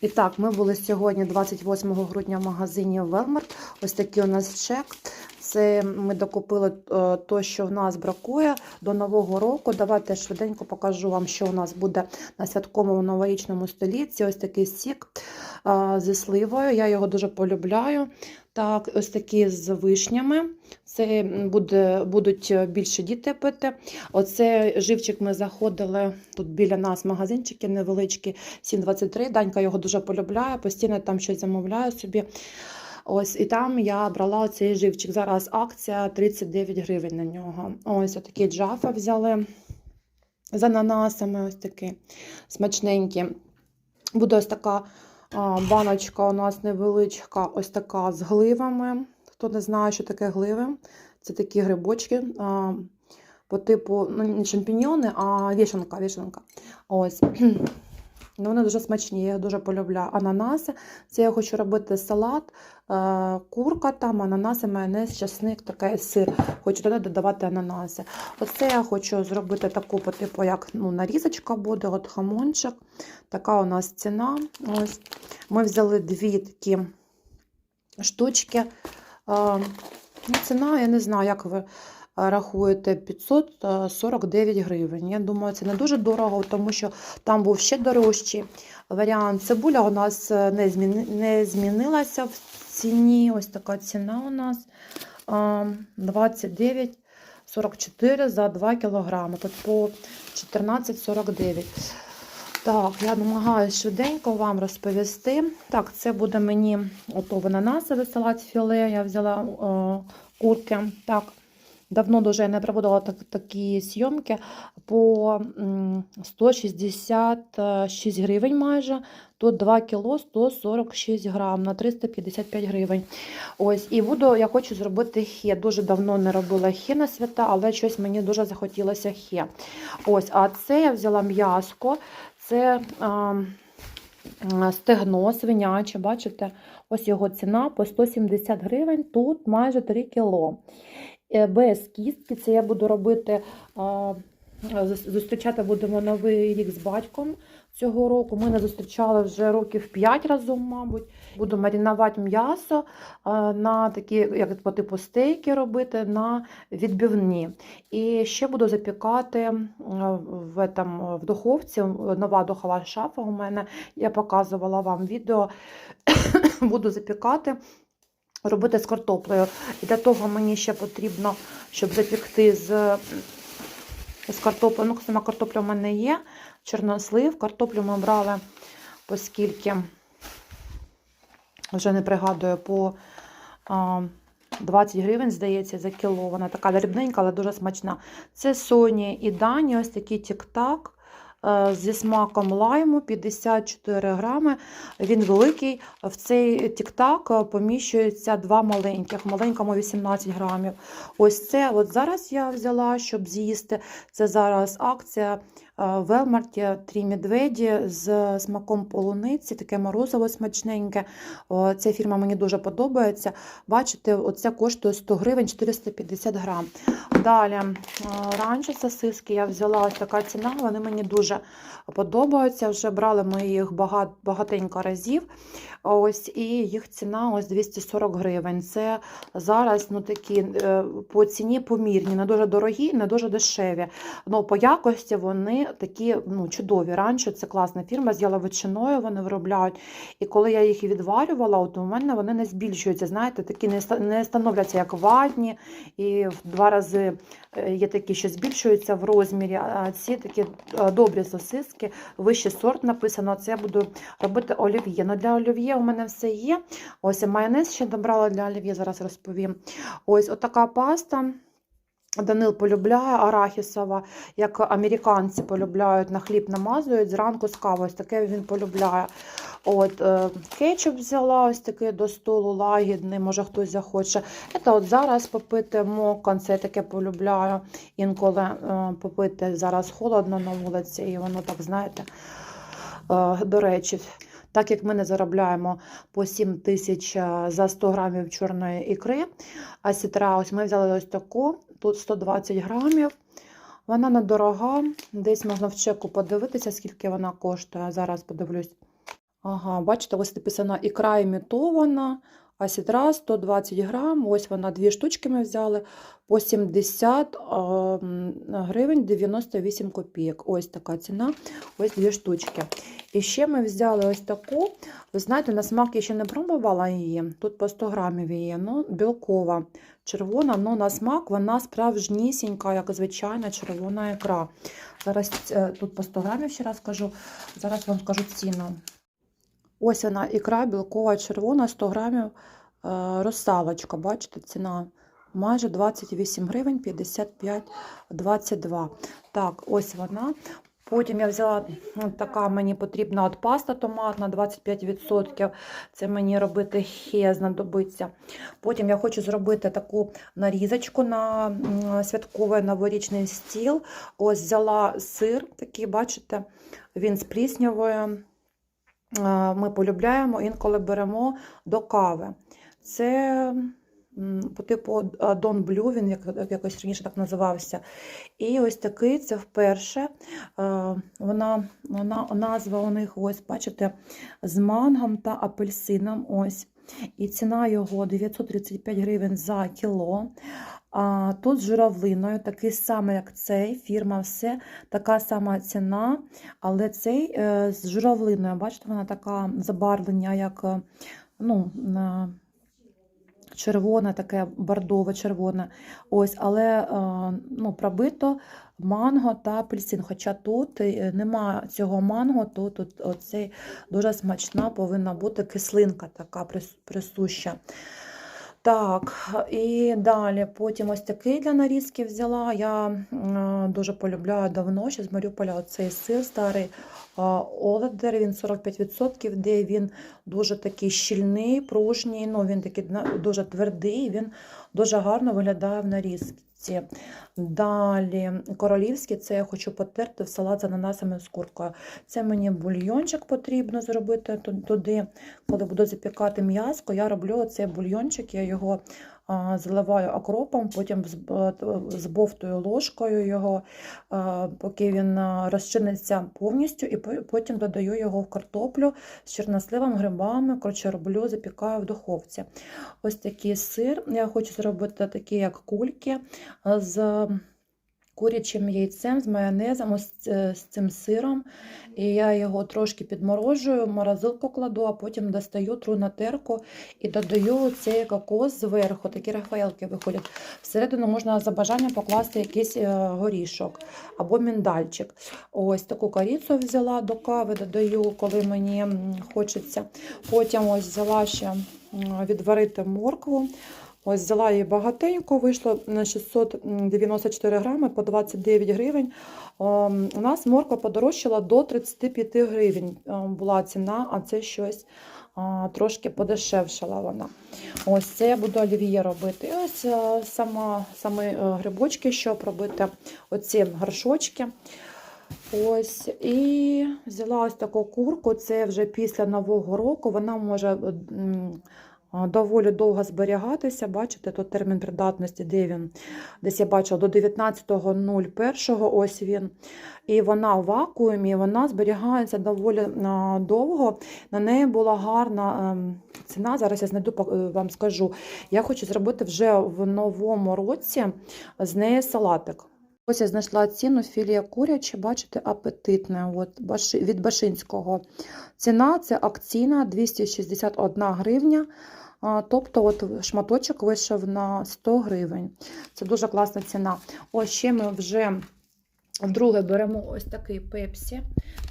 І так, ми були сьогодні, 28 грудня, в магазині Велмарт. Ось такий у нас чек. Це ми докупили е, то, що в нас бракує до нового року. Давайте швиденько покажу вам, що у нас буде на святковому новорічному столі. Це ось такий сік зі сливою. Я його дуже полюбляю. Так, ось такі з вишнями. Це буде, будуть більше діти пити. Оце живчик ми заходили тут біля нас магазинчики невеличкі, 7,23. Данька його дуже полюбляє, постійно там щось замовляє собі. Ось і там я брала оцей живчик. Зараз акція 39 гривень на нього. Ось такий джафа взяли з ананасами, ось такий смачненький. Буде ось така баночка у нас невеличка, ось така з гливами. Хто не знає, що таке гливи, це такі грибочки. По типу, ну не шампіньйони, а вішенка. вішенка. Ось. Ну, Вони дуже смачні, я дуже полюбляю. Ананаси. Це я хочу робити салат, е, курка там, ананаси, майонез, часник, такий сир. Хочу туди додавати ананаси. Оце я хочу зробити таку по типу, як ну, нарізочка буде, от хамончик. Така у нас ціна. Ось. Ми взяли дві такі штучки. Е, ну, ціна, я не знаю, як ви рахуєте 549 гривень. Я думаю, це не дуже дорого, тому що там був ще дорожчий варіант. Цибуля у нас е, не, не змінилася в ціні. Ось така ціна у нас 29,44 за 2 кг. Тут по 14,49. Так, я намагаюся швиденько вам розповісти. Так, це буде мені готовий ананасовий салат філе. Я взяла о, курки. Так, Давно дуже я не проводила так, такі зйомки по 166 гривень майже. Тут 2 кг 146 грам на 355 гривень. Ось, І буду, я хочу зробити хе. Дуже давно не робила хе на свята, але щось мені дуже захотілося хе. Ось, А це я взяла м'яско. Це а, стегно свиняче, бачите? Ось його ціна по 170 гривень, тут майже 3 кіло. Е, без кістки. Це я буду робити, зустрічати будемо новий рік з батьком цього року. Ми не зустрічали вже років 5 разом, мабуть. Буду маринувати м'ясо на такі, як по типу стейки робити на відбивні. І ще буду запікати в там, в духовці. Нова духова шафа у мене. Я показувала вам відео. буду запікати робити з картоплею. І для того мені ще потрібно, щоб запікти з з картоплею. Ну, сама картопля в мене є, чорнослив. Картоплю ми брали, оскільки, вже не пригадую, по 20 гривень, здається, за кіло. Вона така дрібненька, але дуже смачна. Це Соні і Дані, ось такий тік-так. Е, зі смаком лайму 54 грами. Він великий. В цей тік-так поміщується два маленьких, маленькому 18 грамів. Ось це от зараз я взяла, щоб з'їсти. Це зараз акція. В Велмарті три медведі з смаком полуниці, таке морозиво смачненьке. Ця фірма мені дуже подобається. Бачите, оце коштує 100 гривень 450 грам. Далі раніше сосиски я взяла ось така ціна, вони мені дуже подобаються. Вже брали ми їх багатенько разів. Ось І їх ціна ось 240 гривень. Це зараз ну, такі е, по ціні помірні, не дуже дорогі, не дуже дешеві. Ну, По якості вони такі ну, чудові. Раніше це класна фірма, з яловичиною вони виробляють. І коли я їх відварювала, от у мене вони не збільшуються. Знаєте, такі не становляться як ватні, і в два рази е, є такі, що збільшуються в розмірі. А ці такі е, добрі сосиски, вищий сорт написано. Це я буду робити олів'є. Ну, Для олів'є у мене все є. Ось майонез ще добрала для олів'є, зараз розповім. Ось отака паста. Данил полюбляє арахісова, як американці полюбляють, на хліб намазують зранку з кавою. Ось таке він полюбляє. От, е, Кетчуп взяла ось такий до столу лагідний, може хтось захоче. Це от зараз попити мокон, це я таке полюбляю. Інколи е, попити зараз холодно на вулиці, і воно так, знаєте, е, до речі. Так як ми не заробляємо по 7 тисяч за 100 грамів чорної ікри, а сітра, ось ми взяли ось таку, тут 120 грамів. Вона недорога, десь можна в чеку подивитися, скільки вона коштує. Зараз подивлюсь. Ага, бачите, ось написано ікра імітована, а сідра 120 грам. Ось вона, дві штучки ми взяли по 70 а, гривень 98 копійок. Ось така ціна, ось дві штучки. І ще ми взяли ось таку. Ви знаєте, на смак я ще не пробувала її. Тут по 100 грамів її, ну, білкова, червона, але на смак вона справжнісінька, як звичайна червона ікра. Зараз е, тут по 100 грамів ще раз кажу. Зараз вам скажу ціну. Ось вона ікра білкова червона, 100 грамів е, розсалочка. Бачите, ціна майже 28 гривень 55 22. Так, ось вона. Потім я взяла ну, така мені потрібна от паста томатна 25%. Це мені робити хе знадобиться. Потім я хочу зробити таку нарізочку на святковий новорічний стіл. Ось взяла сир, такий, бачите, він з пліснявою. Е, Ми полюбляємо, інколи беремо до кави. Це по типу е, Don Blue, він як- якось раніше так називався. І ось такий це вперше. Е, Вона, вона назва у них, ось, бачите, з мангом та апельсином. Ось. І ціна його 935 гривень за кіло. А тут з журавлиною, такий самий, як цей, фірма все, така сама ціна, але цей е, з журавлиною, бачите, вона така забарвлення, як е, ну, на червоне, таке бордове, червоне. Ось, але е, ну, пробито манго та апельсин. Хоча тут е, нема цього манго, то тут оцей дуже смачна повинна бути кислинка така присуща. Так, і далі потім ось такий для нарізки взяла. Я дуже полюбляю давно, ще з Маріуполя оцей сир старий Оледер, він 45%, де він дуже такий щільний, пружній, ну він такий дуже твердий, він дуже гарно виглядає в нарізці. Далі королівський, це я хочу потерти в салат з ананасами з куркою. Це мені бульйончик потрібно зробити туди. Коли буду запікати м'яско, я роблю цей бульйончик, я його заливаю окропом, потім з бовтою збовтую ложкою його, поки він розчиниться повністю, і потім додаю його в картоплю з чорносливом, грибами. Коротше, роблю, запікаю в духовці. Ось такий сир. Я хочу зробити такі, як кульки з курячим яйцем, з майонезом, ось з цим сиром. І я його трошки підморожую, морозилку кладу, а потім достаю тру на терку і додаю цей кокос зверху. Такі рафаелки виходять. Всередину можна за бажанням покласти якийсь е, горішок або міндальчик. Ось таку корицю взяла до кави, додаю, коли мені хочеться. Потім ось взяла ще відварити моркву. Ось взяла її багатенько, вийшло на 694 грами по 29 гривень. Ем, У нас морква подорожчала до 35 гривень. ем, Була ціна, а це щось трошки подешевшала вона. Ось це я буду олів'є робити. І ось е, сама, саме е, грибочки, щоб робити оці горшочки. Ось, і взяла ось таку курку. Це вже після Нового року. Вона може доволі довго зберігатися. Бачите, тут термін придатності, де він? Десь я бачила до 19.01. Ось він. І вона в вакуумі, вона зберігається доволі довго. На неї була гарна ем, ціна. Зараз я знайду е, вам скажу. Я хочу зробити вже в новому році з неї салатик. Ось я знайшла ціну філія куряче, бачите, апетитне от, від Башинського. Ціна це акційна 261 гривня. Тобто от шматочок вийшов на 100 гривень. Це дуже класна ціна. Ось ще ми вже вдруге беремо ось такий пепсі.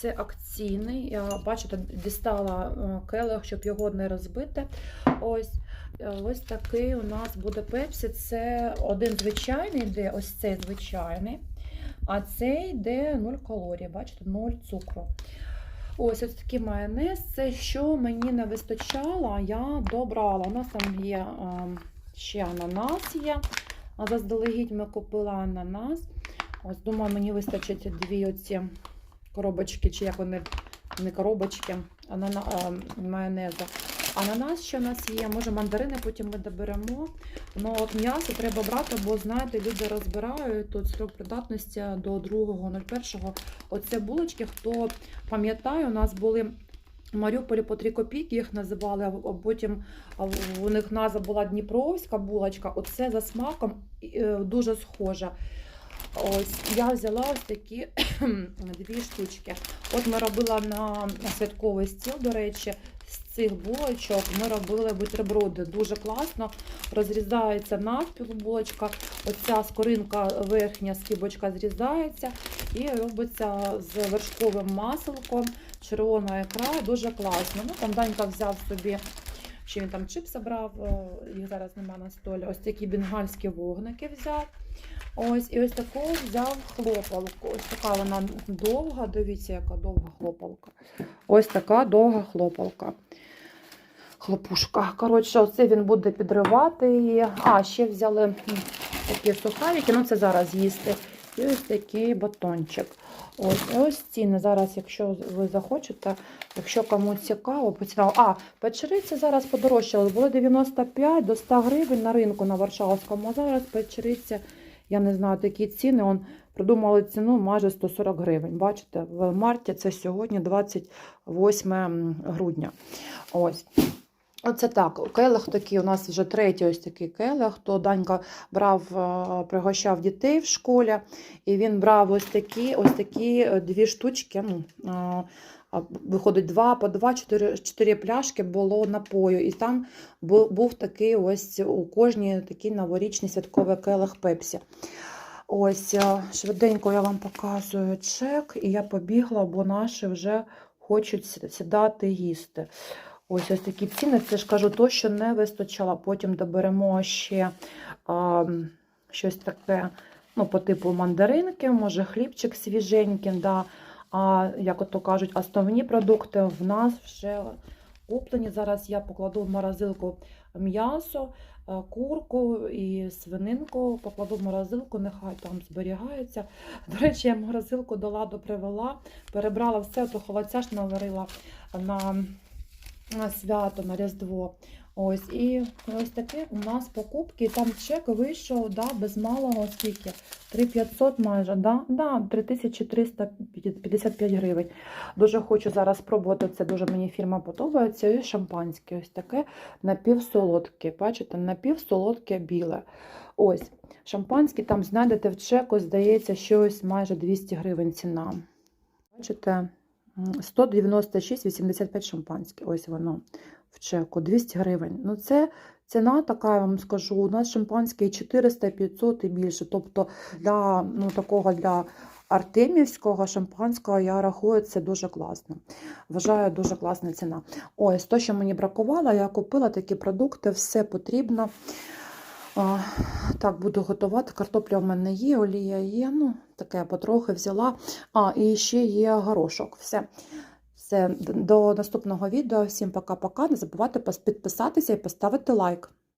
Це акційний. Я бачите, дістала е, келих, щоб його не розбити. Ось. Е, Ось такий у нас буде пепсі. Це один звичайний, де ось цей звичайний, а цей йде 0 калорій, бачите, 0 цукру. Ось ось такий майонез. Це що мені не вистачало, я добрала. У нас там є е, ще ананас є. А заздалегідь ми купили ананас. Ось, думаю, мені вистачить дві оці коробочки, чи як вони не коробочки, анана, е, майонезу. Ананас ще в нас є, може мандарини потім ми доберемо. Ну от м'ясо треба брати, бо знаєте, люди розбирають тут срок придатності до 2.01. Оце булочки, хто пам'ятає, у нас були В Маріуполі по 3 копійки їх називали, а потім у них назва була Дніпровська булочка. Оце за смаком е, дуже схожа. Ось я взяла ось такі дві штучки. От ми робила на святковий стіл, до речі, цих булочок ми робили бутерброди. Дуже класно. Розрізається навпіл булочка. Оця скоринка верхня скибочка зрізається і робиться з вершковим маселком, червона ікра. Дуже класно. Ну, там Данька взяв собі. Ще він там чипси брав, е, їх зараз нема на столі. Ось такі бенгальські вогники взяв. Ось, і ось таку взяв хлопалку. Ось така вона довга. Дивіться, яка довга хлопалка. Ось така довга хлопалка. Хлопушка. Коротше, оце він буде підривати. А, ще взяли такі сухарики, ну це зараз їсти. І ось такий батончик. Ось, ось ціни. Зараз, якщо ви захочете, якщо комусь цікаво, поцікаво. А, печериці зараз подорожчали. Було 95 до 100 гривень на ринку на Варшавському. А зараз печериця, я не знаю, такі ціни. Он придумали ціну майже 140 гривень. Бачите, в марті це сьогодні 28 грудня. Ось. Оце так. Келих такий у нас вже третій ось такий келих. То Данька брав, е, пригощав дітей в школі, і він брав ось такі, ось такі е, дві штучки. Ну, е, виходить, два по два, чотири, чотири пляшки було напою. І там був, такий ось у кожній такий новорічний святковий келих Пепсі. Ось швиденько я вам показую чек, і я побігла, бо наші вже хочуть сідати їсти. Ось ось такі ціни. Це ж кажу, то, що не вистачало. Потім доберемо ще а, щось таке, ну, по типу мандаринки, може хлібчик свіженький. Да. А як ото кажуть, основні продукти в нас вже куплені. Зараз я покладу в морозилку м'ясо, е, курку і свининку. Покладу в морозилку, нехай там зберігається. До речі, я морозилку до ладу привела, перебрала все, то холодця ж наварила на свято, на Різдво. Ось, і ось таке у нас покупки. Там чек вийшов да, без малого скільки? 3500 майже, да? Да, 3355 гривень. Дуже хочу зараз спробувати. Це дуже мені фірма подобається. І шампанське ось таке напівсолодке. Бачите, напівсолодке біле. Ось, шампанське там знайдете в чеку, здається, щось майже 200 гривень ціна. Бачите? 196,85 шампанське. Ось воно в чеку, 200 гривень. Ну, це ціна така, я вам скажу. У нас шампанське 400, 500 і більше. Тобто для ну, такого для артемівського шампанського я рахую, це дуже класно. Вважаю, дуже класна ціна. Ось, то, що мені бракувало, я купила такі продукти, все потрібно. Так, буду готувати. Картопля в мене є, олія є. Ну, таке потрохи взяла. А, і ще є горошок. Все. Все, до наступного відео. Всім пока-пока. Не забувайте підписатися і поставити лайк.